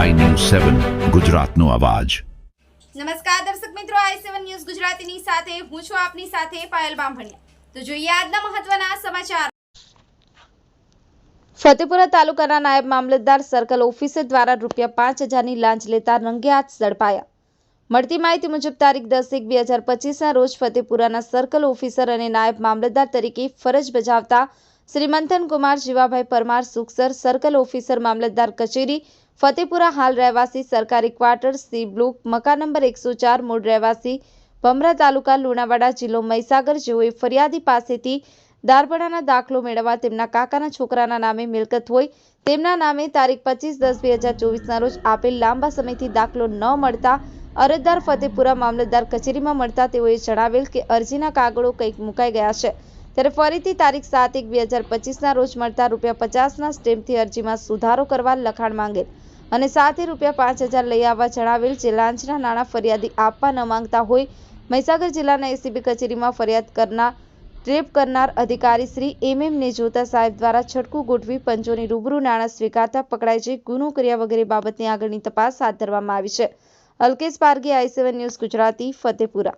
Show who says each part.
Speaker 1: સેવન, ગુજરાતનો અવાજ.
Speaker 2: નમસ્કાર દર્શક મિત્રો, આઈ સેવન ન્યૂઝ ગુજરાતીની સાથે હું છું આપની સાથે પાયલ બામભણિયા. તો જોઈએ આજના મહત્વના સમાચાર. ફતેપુરા તાલુકાના નાયબ મામલતદાર સર્કલ ઓફિસર દ્વારા રૂપિયા પાંચ હજારની લાંચ લેતા રંગે ઝડપાયા. મળતી માહિતી મુજબ તારીખ દસ એક બે હજાર પચીસના રોજ ફતેપુરાના સર્કલ ઓફિસર અને નાયબ મામલતદાર તરીકે ફરજ બજાવતા શ્રી મંથન કુમાર જીવાભાઈ પરમાર સુખસર સર્કલ ઓફિસર મામલતદાર કચેરી ફતેપુરા હાલ રહેવાસી સરકારી ક્વાર્ટર સી બ્લોક, મકાન નંબર એકસો ચાર, મૂળ રહેવાસી ભમરા તાલુકા લુણાવાડા જિલ્લો મહીસાગર જેઓએ ફરિયાદી પાસેથી દારપણાના દાખલો મેળવવા તેમના કાકાના છોકરાના નામે મિલકત હોય, તેમના નામે તારીખ પચીસ દસ બે હજાર ચોવીસના રોજ આપેલ લાંબા સમયથી દાખલો ન મળતા અરજદાર ફતેપુરા મામલતદાર કચેરીમાં મળતા તેઓએ જણાવેલ કે અરજીના કાગળો કંઈક મુકાઈ ગયા છે. ત્યારે ફરીથી તારીખ સાત એક બે હજાર પચીસના રોજ મળતા રૂપિયા પચાસના સ્ટેમ્પથી અરજીમાં સુધારો કરવા લખાણ માંગેલ અને સાથે રૂપિયા પાંચ હજાર લઈ આવવા જણાવેલ જે લાંચના નાણાં ફરિયાદી આપવા ન માંગતા હોય મહીસાગર જિલ્લાના એસીબી કચેરીમાં ફરિયાદ કરનાર ટ્રેપ કરનાર અધિકારી શ્રી એમ એમ ને જોતા સાહેબ દ્વારા છટકું ગોઠવી પંચોની રૂબરૂ નાણાં સ્વીકારતા પકડાય છે. ગુનો કર્યા વગેરે બાબતની આગળની તપાસ હાથ ધરવામાં આવી છે. Alkesh Pargi I seven news Gujarati, Fatepura.